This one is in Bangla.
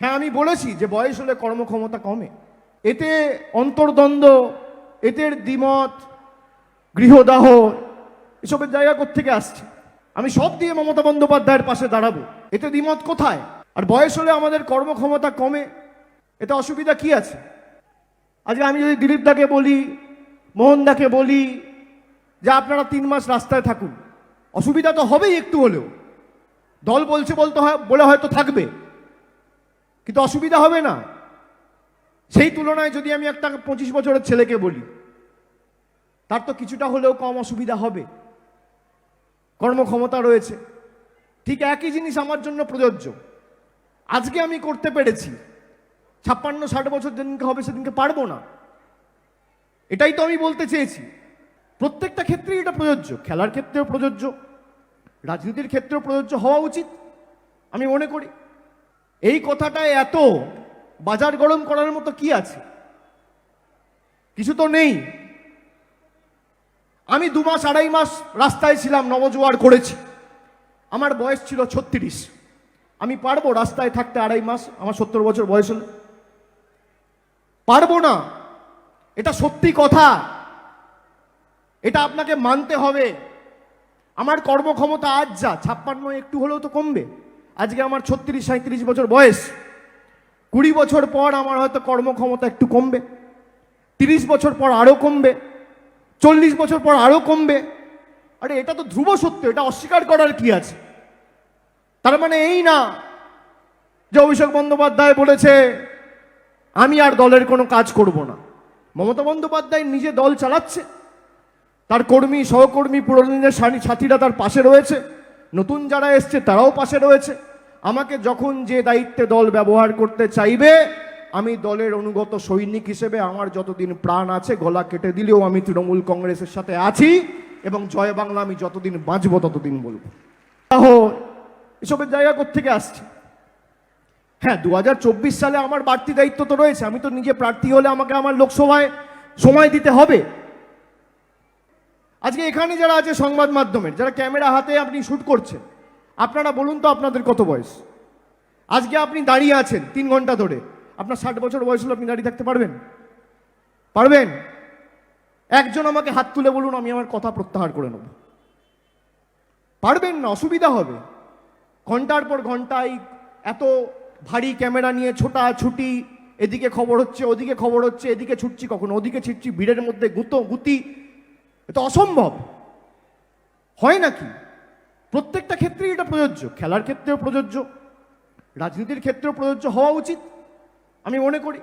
হ্যাঁ আমি বলেছি যে বয়স হলে কর্মক্ষমতা কমে। এতে অন্তর্দ্বন্দ্ব এদের দ্বিমত, গৃহদাহ, এসবের জায়গা থেকে আসছে? আমি সব দিয়ে মমতা বন্দ্যোপাধ্যায়ের পাশে দাঁড়াবো। এতে দ্বিমত কোথায়? আর বয়স হলে আমাদের কর্মক্ষমতা কমে? এতে অসুবিধা কি আছে? আজকে আমি যদি দিলীপ দাকে বলি, মোহন দাকে বলি, যে আপনারা তিন মাস রাস্তায় থাকুন। অসুবিধা তো হবেই একটু হলেও। দল বলছে বলতে হয়, বলে হয়তো থাকবে। কিন্তু অসুবিধা হবে না। সেই তুলনায় যদি আমি একটা পঁচিশ বছরের ছেলেকে বলি, তার তো কিছুটা হলেও কম অসুবিধা হবে। কর্মক্ষমতা রয়েছে। ঠিক একই জিনিস আমার জন্য প্রযোজ্য। আজকে আমি করতে পেরেছি। ছাপ্পান্ন, ষাট বছর যেদিনকে হবে সেদিনকে পারব না। এটাই তো আমি বলতে চেয়েছি। প্রত্যেকটা ক্ষেত্রেই এটা প্রযোজ্য। খেলার ক্ষেত্রেও প্রযোজ্য। রাজনীতির ক্ষেত্রেও প্রযোজ্য হওয়া উচিত। আমি মনে করি এই কথাটায় এত বাজার গরম করার মতো কি আছে? কিছু তো নেই। আমি দু মাস, আড়াই মাস রাস্তায় ছিলাম, নবজোয়ার করেছি। আমার বয়স ছিল ছত্রিশ। আমি পারব রাস্তায় থাকতে আড়াই মাস? আমার সত্তর বছর বয়স হল। পারব না। এটা সত্যি কথা। এটা আপনাকে মানতে হবে। আমার কর্মক্ষমতা আজ যা, ছাপ্পান্ন একটু হলেও তো কমবে। আজকে আমার ছত্রিশ সাঁত্রিশ বছর বয়স। কুড়ি বছর পর আমার হয়তো কর্মক্ষমতা একটু কমবে। তিরিশ বছর পর আরও কমবে। চল্লিশ বছর পর আরও কমবে। আরে, এটা তো ধ্রুব সত্য, এটা অস্বীকার করার কি আছে? তার মানে এই না যে অভিষেক বন্দ্যোপাধ্যায় বলেছে, আমি আর দলের কোনো কাজ করব না। মমতা বন্দ্যোপাধ্যায় নিজে দল চালাচ্ছে। তার কর্মী, সহকর্মী সাথী সাথীরা তার পাশে রয়েছে। নতুন যারা এসছে, তারাও পাশে রয়েছে। আমাকে যখন যে দায়িত্বে দল ব্যবহার করতে চাইবে, আমি দলের অনুগত সৈনিক হিসেবে আমার যতদিন প্রাণ আছে, গলা কেটে দিলেও আমি তৃণমূল কংগ্রেসের সাথে আছি এবং জয় বাংলা আমি যতদিন বাঁচবো, ততদিন বলব। এসবের জায়গা থেকে আসছে? হ্যাঁ দু হাজার চব্বিশ সালে আমার বাড়তি দায়িত্ব তো রয়েছে, আমি তো নিজে প্রার্থী হলে আমাকে আমার লোকসভায় সময় দিতে হবে। আজকে এখানে যারা আছে সংবাদ মাধ্যমের, যারা ক্যামেরা হাতে আপনি শ্যুট করছেন, আপনারা বলুন তো আপনাদের কত বয়স? আজকে আপনি দাঁড়িয়ে আছেন তিন ঘণ্টা ধরে, আপনার ষাট বছর বয়স হলে আপনি দাঁড়িয়ে থাকতে পারবেন? পারবেন? একজন আমাকে হাত তুলে বলুন, আমি আমার কথা প্রত্যাহার করে নেব। পারবেন না, অসুবিধা হবে। ঘণ্টার পর ঘন্টায় এত ভারী ক্যামেরা নিয়ে ছোটা ছুটি, এদিকে খবর হচ্ছে, ওদিকে খবর হচ্ছে, এদিকে ছুটছি কখনো, ওদিকে ছিটছি, ভিড়ের মধ্যে গুতো, গুতি এটা অসম্ভব। হয় নাকি? প্রত্যেকটা ক্ষেত্রেই এটা প্রযোজ্য। খেলার ক্ষেত্রেও প্রযোজ্য। রাজনীতির ক্ষেত্রেও প্রযোজ্য হওয়া উচিত, আমি মনে করি।